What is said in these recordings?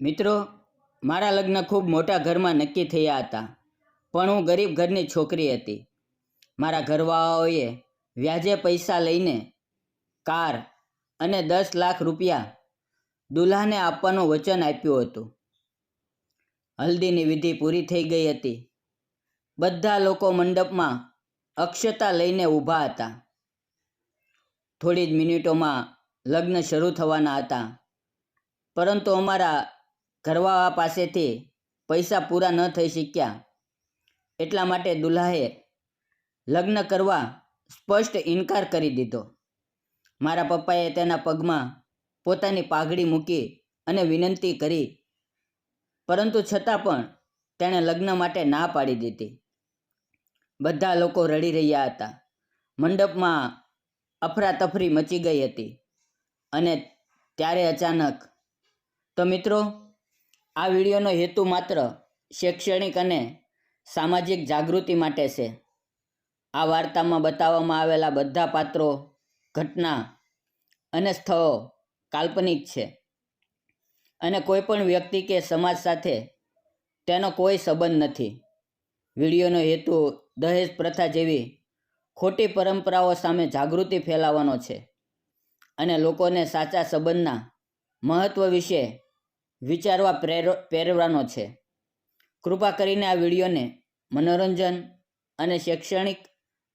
મિત્રો, મારા લગ્ન ખૂબ મોટા ઘરમાં નક્કી થયા હતા, પણ હું ગરીબ ઘરની છોકરી હતી. મારા ઘરવાળાઓએ વ્યાજે પૈસા લઈને કાર અને દસ લાખ રૂપિયા દુલ્હાને આપવાનું વચન આપ્યું હતું. હલ્દીની વિધિ પૂરી થઈ ગઈ હતી. બધા લોકો મંડપમાં અક્ષતા લઈને ઊભા હતા. થોડી જ મિનિટોમાં લગ્ન શરૂ થવાના હતા. પરંતુ અમારા ઘરવાળા પાસેથી પૈસા પૂરા ન થઈ શક્યા. એટલા માટે દુલ્હાએ લગ્ન કરવા સ્પષ્ટ ઇનકાર કરી દીધો. મારા પપ્પાએ તેના પગમાં પોતાની પાઘડી મૂકી અને વિનંતી કરી, પરંતુ છતાં પણ તેણે લગ્ન માટે ના પાડી દીધી. બધા લોકો રડી રહ્યા હતા. મંડપમાં અફરાતફરી મચી ગઈ હતી અને ત્યારે અચાનક, તો મિત્રો આ વિડીયોનો હેતુ માત્ર શૈક્ષણિક અને સામાજિક જાગૃતિ માટે છે. આ વાર્તામાં બતાવવામાં આવેલા બધા પાત્રો, ઘટના અને સ્થળો કાલ્પનિક છે અને કોઈ પણ વ્યક્તિ કે સમાજ સાથે તેનો કોઈ સંબંધ નથી. વિડીયોનો હેતુ દહેજ પ્રથા જેવી ખોટી પરંપરાઓ સામે જાગૃતિ ફેલાવવાનો છે અને લોકોને સાચા સંબંધના મહત્ત્વ વિશે વિચારવા પ્રેર, પ્રેરવાનો છે. કૃપા કરીને આ વિડીયોને મનોરંજન અને શૈક્ષણિક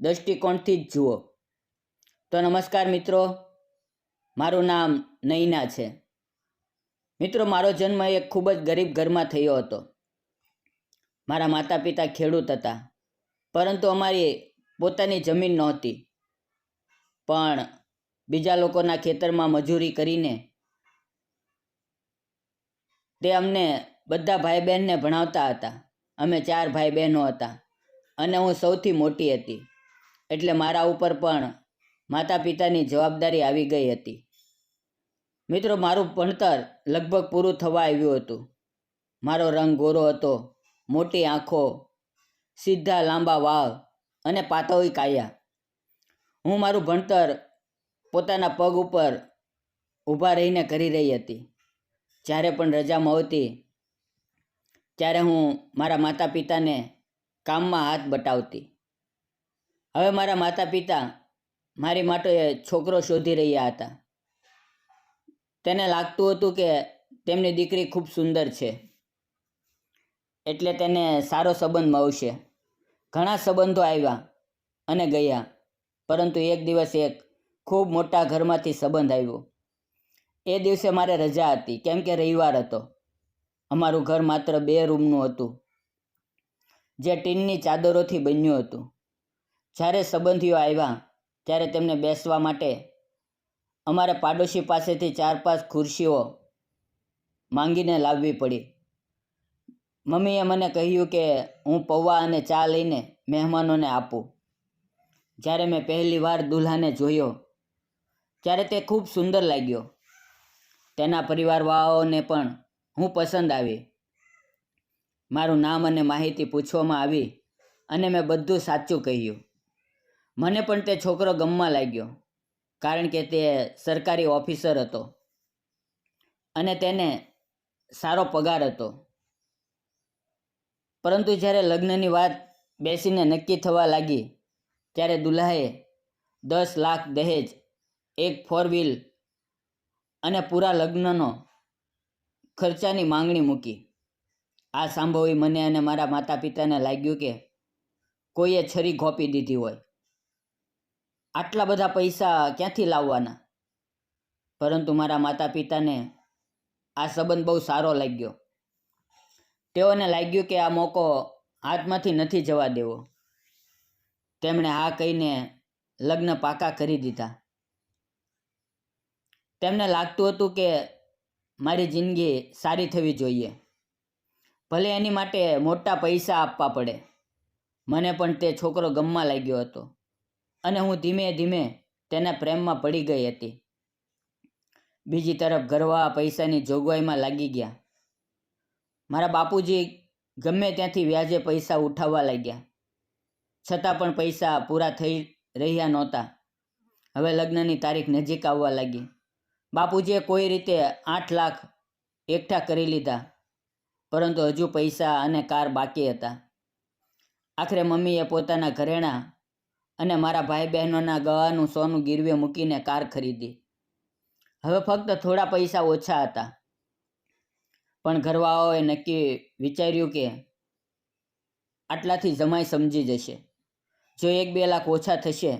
દૃષ્ટિકોણથી જ જુઓ. તો નમસ્કાર મિત્રો, મારું નામ નૈના છે. મિત્રો, મારો જન્મ એક ખૂબ જ ગરીબ ઘરમાં થયો હતો. મારા માતા પિતા ખેડૂત હતા. પરંતુ અમારી પોતાની જમીન નહોતી. પણ બીજા લોકોના ખેતરમાં મજૂરી કરીને તે અમને બધા ભાઈ બહેનને ભણાવતા હતા. અમે ચાર ભાઈ બહેનો હતા. અને હું સૌથી મોટી હતી. એટલે મારા ઉપર પણ માતા પિતાની જવાબદારી આવી ગઈ હતી. મિત્રો, મારું ભણતર લગભગ પૂરું થવા આવ્યું હતું. મારો રંગ ગોરો હતો, મોટી આંખો, સીધા લાંબા વાવ અને પાતળી કાયા. હું મારું ભણતર પોતાના પગ ઉપર ઊભા રહીને કરી રહી હતી. જ્યારે પણ રજામાં આવતી ત્યારે હું મારા માતા પિતાને કામમાં હાથ બટાવતી. હવે મારા માતા પિતા મારી માટે છોકરો શોધી રહ્યા હતા. તેને લાગતું હતું કે તેમની દીકરી ખૂબ સુંદર છે. એટલે તેને સારો સંબંધ મળશે. ઘણા સંબંધો આવ્યા અને ગયા, પરંતુ એક દિવસ એક ખૂબ મોટા ઘરમાંથી સંબંધ આવ્યો. એ દિવસે મારે રજા હતી. કેમ કે રવિવાર હતો. અમારું ઘર માત્ર બે રૂમનું હતું. જે ટીનની ચાદરોથી બન્યું હતું. જ્યારે સંબંધીઓ આવ્યા, ત્યારે તેમને બેસવા માટે અમારે પાડોશી પાસેથી ચાર પાંચ ખુરશીઓ માંગીને લાવવી પડી. મમ્મીએ મને કહ્યું કે હું પૌવા અને ચા લઈને મહેમાનોને આપું. જ્યારે મેં પહેલી વાર દુલ્હાને જોયો, ત્યારે તે ખૂબ સુંદર લાગ્યો. તેના પરિવારવાળાઓને પણ હું પસંદ આવી. મારું નામ અને માહિતી પૂછવામાં આવી અને મેં બધું સાચું કહ્યું. મને પણ તે છોકરો ગમવા લાગ્યો કારણ કે તે સરકારી ઓફિસર હતો અને તેને સારો પગાર હતો. પરંતુ જ્યારે લગ્નની વાત બેસીને નક્કી થવા લાગી, ત્યારે દુલ્હાએ દસ લાખ દહેજ, એક ફોર વ્હીલ અને પૂરા લગ્નનો ખર્ચાની માંગણી મૂકી. આ સાંભળી મને અને મારા માતા પિતાને લાગ્યું કે કોઈએ છરી ઘોપી દીધી હોય. આટલા બધા પૈસા ક્યાંથી લાવવાના? પરંતુ મારા માતા પિતાને આ સંબંધ બહુ સારો લાગ્યો. તેઓને લાગ્યું કે આ મોકો હાથમાંથી નથી જવા દેવો. તેમણે હા કહીને લગ્ન પાકા કરી દીધા. તેમને લાગતું હતું કે મારી જિંદગી સારી થવી જોઈએ. ભલે એની માટે મોટા પૈસા આપવા પડે. મને પણ તે છોકરો ગમવા લાગ્યો હતો. અને હું ધીમે ધીમે તેના પ્રેમમાં પડી ગઈ હતી. બીજી તરફ ઘરવા પૈસાની જોગવાઈમાં લાગી ગયા. મારા બાપુજી ગમે ત્યાંથી વ્યાજે પૈસા ઉઠાવવા લાગ્યા. છતાં પણ પૈસા પૂરા થઈ રહ્યા નહોતા. હવે લગ્નની તારીખ નજીક આવવા લાગી. બાપુજીએ કોઈ રીતે આઠ લાખ એકઠા કરી લીધા, પરંતુ હજુ પૈસા અને કાર બાકી હતા. આખરે મમ્મીએ પોતાના ઘરેણાં અને મારા ભાઈ બહેનોના ગવાનું સોનું ગીરવે મૂકીને કાર ખરીદી. હવે ફક્ત થોડા પૈસા ઓછા હતા. પણ ઘરવાળાઓએ નક્કી વિચાર્યું કે આટલાથી જમાઈ સમજી જશે. જો એક બે લાખ ઓછા થશે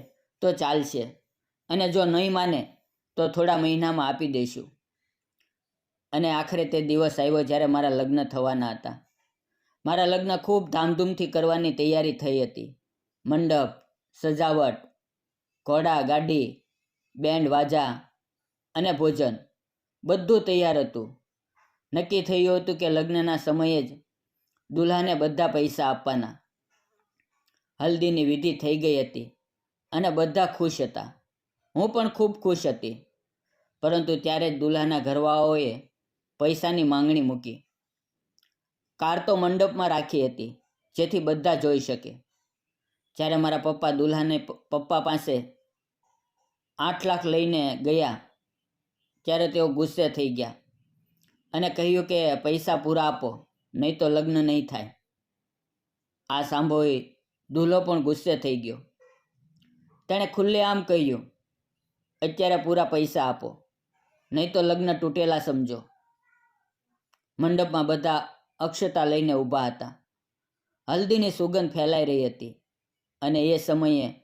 તો ચાલશે. અને જો નહીં માને તો થોડા મહિનામાં આપી દઈશું. અને આખરે તે દિવસ આવ્યો જ્યારે મારા લગ્ન થવાના હતા. મારા લગ્ન ખૂબ ધામધૂમથી કરવાની તૈયારી થઈ હતી. મંડપ, સજાવટ, ઘોડા, ગાડી, બેન્ડ, વાજા અને ભોજન બધું તૈયાર હતું. નક્કી થયું હતું કે લગ્નના સમયે જ દુલ્હાને બધા પૈસા આપવાના. હલ્દીની વિધિ થઈ ગઈ હતી અને બધા ખુશ હતા. હું પણ ખૂબ ખુશ હતી. પરંતુ ત્યારે જ દુલ્હાના ઘરવાળાઓએ પૈસાની માંગણી મૂકી. કાર તો મંડપમાં રાખી હતી, જેથી બધા જોઈ શકે. જ્યારે મારા પપ્પા દુલ્હાને પપ્પા પાસે આઠ લાખ લઈને ગયા, ત્યારે તેઓ ગુસ્સે થઈ ગયા અને કહ્યું કે પૈસા પૂરા આપો, નહીં તો લગ્ન નહીં થાય. આ સાંભળી દુલ્હો પણ ગુસ્સે થઈ ગયો. તેણે ખુલ્લેઆમ કહ્યું અત્યારે પૂરા પૈસા આપો. નહીં તો લગ્ન તૂટેલા સમજો. મંડપમાં બધા અક્ષતા લઈને ઊભા હતા. હલ્દીની સુગંધ ફેલાઈ રહી હતી અને એ સમયે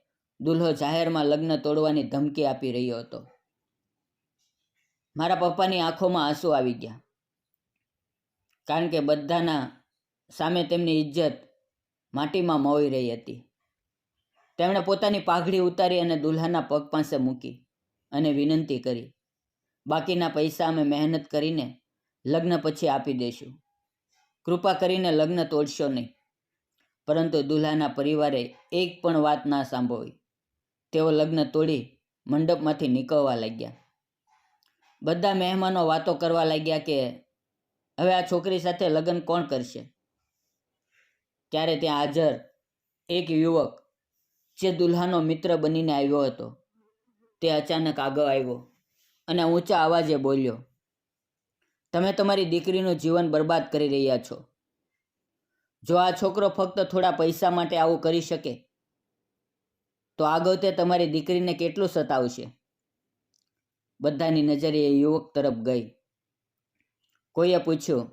દુલ્હો જાહેરમાં લગ્ન તોડવાની ધમકી આપી રહ્યો હતો. મારા પપ્પાની આંખોમાં આંસુ આવી ગયા. કારણ કે બધાના સામે તેમની ઇજ્જત માટીમાં મોવી રહી હતી. તેમણે પોતાની પાઘડી ઉતારી અને દુલ્હાના પગ પાસે મૂકી. અને વિનંતી કરી. બાકીના પૈસા અમે મહેનત કરીને લગ્ન પછી આપી દઈશું કૃપા કરીને લગ્ન તોડશો નહીં. પરંતુ દુલ્હાના પરિવારે એક પણ વાત ના સાંભળી. તેઓ લગ્ન તોડી મંડપમાંથી નીકળવા લાગ્યા. બધા મહેમાનો વાતો કરવા લાગ્યા કે, હવે આ છોકરી સાથે લગ્ન કોણ કરશે? ત્યારે ત્યાં હાજર એક યુવક, જે દુલ્હાનો મિત્ર બનીને આવ્યો હતો. તે અચાનક આગળ આવ્યો અને ઊંચા અવાજે બોલ્યો, તમે તમારી દીકરીનું જીવન બરબાદ કરી રહ્યા છો. જો આ છોકરો ફક્ત થોડા પૈસા માટે આવું કરી શકે, તો આગળ તે તમારી દીકરીને કેટલું સતાવશે? બધાની નજરે એ યુવક તરફ ગઈ. કોઈએ પૂછ્યું,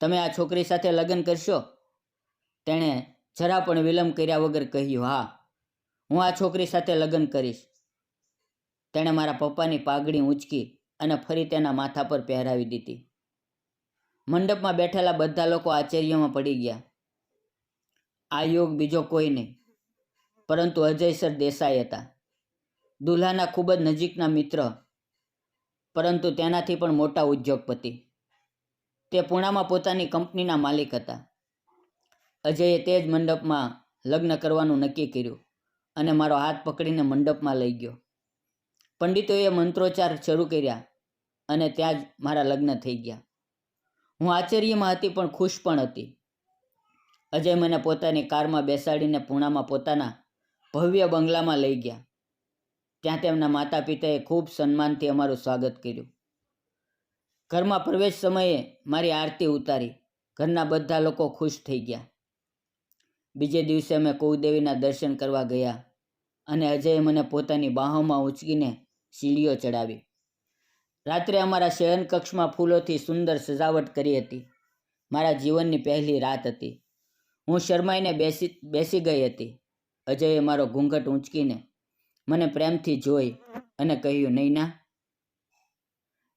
તમે આ છોકરી સાથે લગ્ન કરશો? તેણે જરા પણ વિલંબ કર્યા વગર કહ્યું, હા, હું આ છોકરી સાથે લગ્ન કરીશ. તેણે મારા પપ્પાની પાઘડી ઊંચકી અને ફરી તેના માથા પર પહેરાવી દીધી. મંડપમાં બેઠેલા બધા લોકો આશ્ચર્યમાં પડી ગયા. આ યોગ બીજો કોઈ નહીં, પરંતુ અજયસર દેસાઈ હતા. દુલ્હાના ખૂબ જ નજીકના મિત્ર, પરંતુ તેનાથી પણ મોટા ઉદ્યોગપતિ. તે પૂણામાં પોતાની કંપનીના માલિક હતા. અજયે તે જ મંડપમાં લગ્ન કરવાનું નક્કી કર્યું અને મારો હાથ પકડીને મંડપમાં લઈ ગયો. પંડિતોએ મંત્રોચ્ચાર શરૂ કર્યા અને ત્યાં જ મારા લગ્ન થઈ ગયા. હું આશ્ચર્યમાં હતી પણ ખુશ પણ હતી. અજય મને પોતાની કારમાં બેસાડીને પૂણામાં પોતાના ભવ્ય બંગલામાં લઈ ગયા. ત્યાં તેમના માતા પિતાએ ખૂબ સન્માનથી અમારું સ્વાગત કર્યું. ઘરમાં પ્રવેશ સમયે મારી આરતી ઉતારી. ઘરના બધા લોકો ખુશ થઈ ગયા. બીજે દિવસે અમે કુળદેવીના દર્શન કરવા ગયા અને અજયે મને પોતાની બાહોમાં ઉંચકીને સીડીઓ ચડાવી. રાત્રે અમારા શયન કક્ષમાં ફૂલોથી સુંદર સજાવટ કરી હતી. મારા જીવનની પહેલી રાત હતી. હું શરમાઈને બેસી બેસી ગઈ હતી. અજયે મારો ઘૂંઘટ ઊંચકીને મને પ્રેમથી જોઈ અને કહ્યું, નૈના,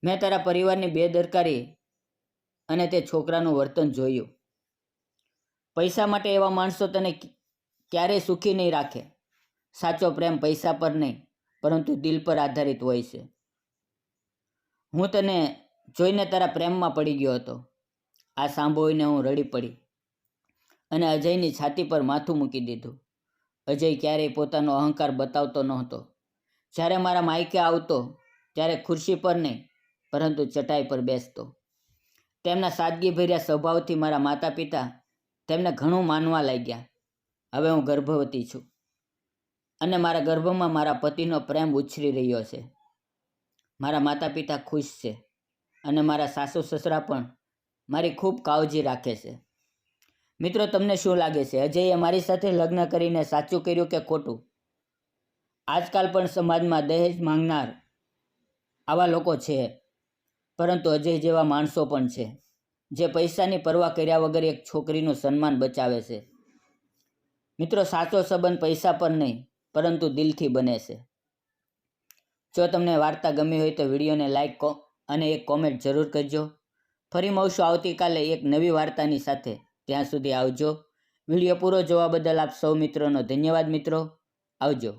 મેં તારા પરિવારની બેદરકારી અને તે છોકરાનું વર્તન જોયું. પૈસા માટે એવા માણસો તને ક્યારેય સુખી નહીં રાખે. સાચો પ્રેમ પૈસા પર નહીં. પરંતુ દિલ પર આધારિત હોય છે. હું તને જોઈને તારા પ્રેમમાં પડી ગયો હતો. આ સાંભળીને હું રડી પડી અને અજયની છાતી પર માથું મૂકી દીધું. અજય ક્યારેય પોતાનો અહંકાર બતાવતો નહોતો. જ્યારે મારા માયકે આવતો, ત્યારે ખુરશી પર નહીં, પરંતુ ચટાઈ પર બેસતો. તેમના સાદગીભર્યા સ્વભાવથી મારા માતા પિતા તેમને ઘણું માનવા લાગ્યા. હવે હું ગર્ભવતી છું. અને મારા ગર્ભમાં મારા પતિનો પ્રેમ ઉછરી રહ્યો છે. મારા માતા પિતા ખુશ છે અને મારા સાસુ સસરા પણ મારી ખૂબ કાળજી રાખે છે. મિત્રો, તમને શું લાગે છે? અજયે મારી સાથે લગ્ન કરીને સાચું કર્યું કે ખોટું? આજકાલ પણ સમાજમાં દહેજ માંગનાર આવા લોકો છે, પરંતુ અજય જેવા માણસો પણ છે, જે પૈસાની પરવા કર્યા વગર એક છોકરીનું સન્માન બચાવે છે. મિત્રો, સાચો સંબંધ પૈસા પર નહીં પરંતુ દિલથી બને છે. જો તમને વાર્તા ગમી હોય તો વિડીયોને લાઇક કો અને એક કોમેન્ટ જરૂર કરજો. ફરી મળશું આવતીકાલે એક નવી વાર્તાની સાથે. ત્યાં સુધી આવજો. વીડિયો પૂરો જોવા બદલ આપ સૌ મિત્રોનો ધન્યવાદ મિત્રો. આવજો.